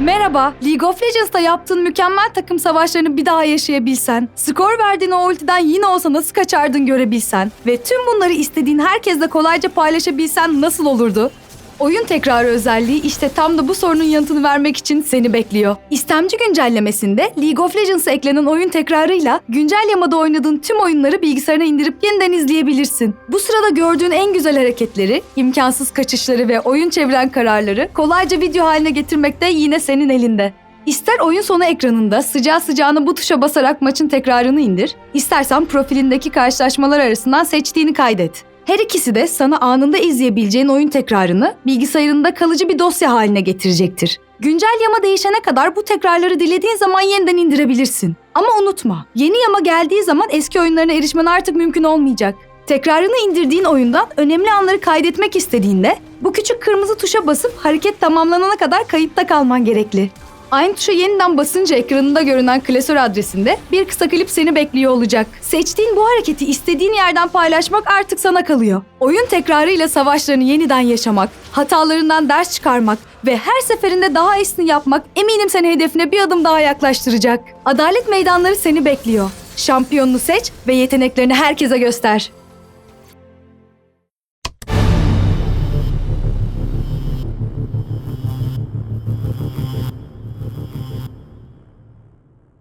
Merhaba, League of Legends'ta yaptığın mükemmel takım savaşlarını bir daha yaşayabilsen, skor verdiğin o ultiden yine olsa nasıl kaçardın görebilsen ve tüm bunları istediğin herkesle kolayca paylaşabilsen nasıl olurdu? Oyun tekrarı özelliği işte tam da bu sorunun yanıtını vermek için seni bekliyor. İstemci güncellemesinde League of Legends'a eklenen oyun tekrarıyla güncel yamada oynadığın tüm oyunları bilgisayarına indirip yeniden izleyebilirsin. Bu sırada gördüğün en güzel hareketleri, imkansız kaçışları ve oyun çeviren kararları kolayca video haline getirmek de yine senin elinde. İster oyun sonu ekranında sıcağı sıcağına bu tuşa basarak maçın tekrarını indir, istersen profilindeki karşılaşmalar arasından seçtiğini kaydet. Her ikisi de sana anında izleyebileceğin oyun tekrarını bilgisayarında kalıcı bir dosya haline getirecektir. Güncel yama değişene kadar bu tekrarları dilediğin zaman yeniden indirebilirsin. Ama unutma, yeni yama geldiği zaman eski oyunlarına erişmen artık mümkün olmayacak. Tekrarını indirdiğin oyundan önemli anları kaydetmek istediğinde bu küçük kırmızı tuşa basıp hareket tamamlanana kadar kayıtta kalman gerekli. Aynı tuşa yeniden basınca ekranında görünen klasör adresinde bir kısa klip seni bekliyor olacak. Seçtiğin bu hareketi istediğin yerden paylaşmak artık sana kalıyor. Oyun tekrarıyla savaşlarını yeniden yaşamak, hatalarından ders çıkarmak ve her seferinde daha iyisini yapmak eminim seni hedefine bir adım daha yaklaştıracak. Adalet meydanları seni bekliyor. Şampiyonunu seç ve yeteneklerini herkese göster.